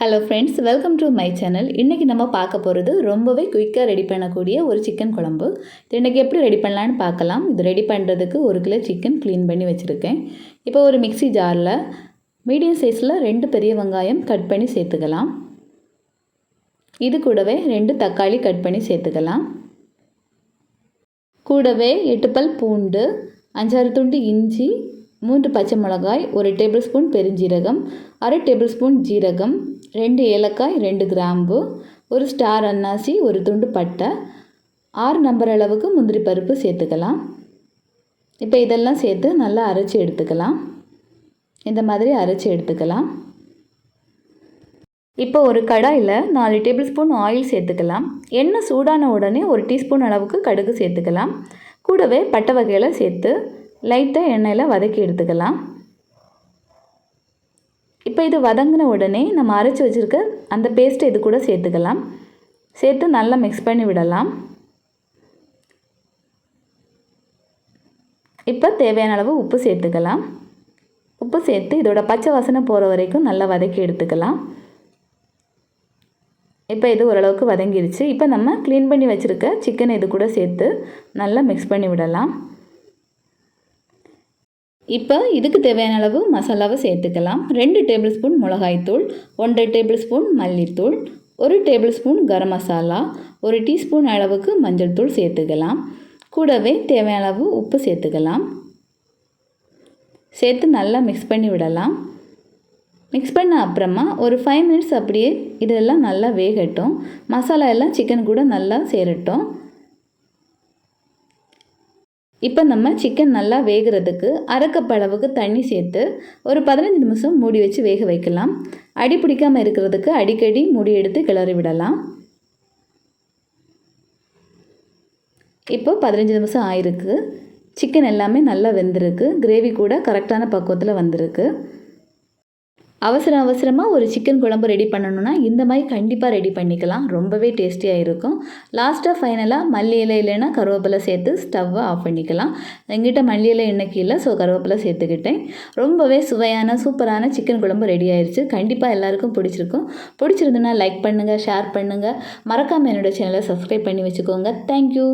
Hello friends welcome to my channel இன்றைக்கி நம்ம பார்க்க போகிறது ரொம்பவே குயிக்காக ரெடி பண்ணக்கூடிய ஒரு சிக்கன் குழம்பு. இது இன்றைக்கி எப்படி ரெடி பண்ணலான்னு பார்க்கலாம். இது ரெடி பண்ணுறதுக்கு ஒரு கிலோ சிக்கன் க்ளீன் பண்ணி வச்சுருக்கேன். இப்போ ஒரு மிக்ஸி ஜாரில் மீடியம் சைஸில் ரெண்டு பெரிய வெங்காயம் கட் பண்ணி சேர்த்துக்கலாம். இது கூடவே ரெண்டு தக்காளி கட் பண்ணி சேர்த்துக்கலாம். கூடவே எட்டு பல் பூண்டு அஞ்சாறு துண்டு இஞ்சி மூன்று பச்சை மிளகாய் ஒரு டேபிள் ஸ்பூன் பெருஞ்சீரகம் அரை டேபிள் ஸ்பூன் ஜீரகம் ரெண்டு ஏலக்காய் ரெண்டு கிராம்பு ஒரு ஸ்டார் அன்னாசி ஒரு துண்டு பட்டை ஆறு நம்பர் அளவுக்கு முந்திரி பருப்பு சேர்த்துக்கலாம். இப்போ இதெல்லாம் சேர்த்து நல்லா அரைச்சி எடுத்துக்கலாம். இந்த மாதிரி அரைச்சி எடுத்துக்கலாம். இப்போ ஒரு கடாயில் நாலு டேபிள் ஸ்பூன் ஆயில் சேர்த்துக்கலாம். எண்ணெய் சூடான உடனே ஒரு டீஸ்பூன் அளவுக்கு கடுகு சேர்த்துக்கலாம். கூடவே பட்டை வகையில் சேர்த்து லைட்டாக எண்ணெயில் வதக்கி எடுத்துக்கலாம். இப்போ இது வதங்கின உடனே நம்ம அரைச்சி வச்சுருக்க அந்த பேஸ்ட்டை இது கூட சேர்த்துக்கலாம். சேர்த்து நல்லா மிக்ஸ் பண்ணி விடலாம். இப்போ தேவையான அளவு உப்பு சேர்த்துக்கலாம். உப்பு சேர்த்து இதோட பச்சை வாசனை போகிற வரைக்கும் நல்லா வதக்கி எடுத்துக்கலாம். இப்போ இது ஓரளவுக்கு வதங்கிடுச்சு இப்போ நம்ம க்ளீன் பண்ணி வச்சுருக்க சிக்கனை இது கூட சேர்த்து நல்லா மிக்ஸ் பண்ணி விடலாம். இப்போ இதுக்கு தேவையான அளவு மசாலாவை சேர்த்துக்கலாம். ரெண்டு டேபிள் ஸ்பூன் மிளகாய்த்தூள் ஒன்றரை டேபிள் ஸ்பூன் மல்லித்தூள் ஒரு டேபிள் ஸ்பூன் கரம் மசாலா ஒரு டீஸ்பூன் அளவுக்கு மஞ்சள் தூள் சேர்த்துக்கலாம். கூடவே தேவையான அளவு உப்பு சேர்த்துக்கலாம். சேர்த்து நல்லா மிக்ஸ் பண்ணி விடலாம். மிக்ஸ் பண்ண அப்புறமா ஒரு ஃபைவ் மினிட்ஸ் அப்படியே இதெல்லாம் நல்லா வேகட்டும். மசாலா எல்லாம் சிக்கன் கூட நல்லா சேரட்டும். இப்போ நம்ம சிக்கன் நல்லா வேகிறதுக்கு அரைக்கப்பளவுக்கு தண்ணி சேர்த்து ஒரு பதினஞ்சு நிமிஷம் மூடி வச்சு வேக வைக்கலாம். அடி பிடிக்காமல் இருக்கிறதுக்கு அடிக்கடி மூடி எடுத்து கிளறி விடலாம். இப்போ பதினஞ்சு நிமிஷம் ஆயிருக்கு. சிக்கன் எல்லாமே நல்லா வெந்திருக்கு. கிரேவி கூட கரெக்டான பக்குவத்தில் வந்திருக்கு. அவசர அவசரமாக ஒரு சிக்கன் குழம்பு ரெடி பண்ணணுன்னா இந்த மாதிரி கண்டிப்பாக ரெடி பண்ணிக்கலாம். ரொம்பவே டேஸ்டியாக இருக்கும். லாஸ்ட்டாக ஃபைனலாக மல்லி இலை இல்லைன்னா கருவேப்பிலை சேர்த்து ஸ்டவ்வை ஆஃப் பண்ணிக்கலாம். எங்கிட்ட மல்லி இலை இன்னைக்கு இல்லை ஸோ கருவேப்பிலை சேர்த்துக்கிட்டேன். ரொம்பவே சுவையான சூப்பரான சிக்கன் குழம்பு ரெடி ஆயிடுச்சு கண்டிப்பாக எல்லாருக்கும் பிடிச்சிருக்கும். பிடிச்சிருந்துன்னா லைக் பண்ணுங்கள் ஷேர் பண்ணுங்கள் மறக்காமல் என்னோடய சேனலை சப்ஸ்கிரைப் பண்ணி வச்சுக்கோங்க. தேங்க்யூ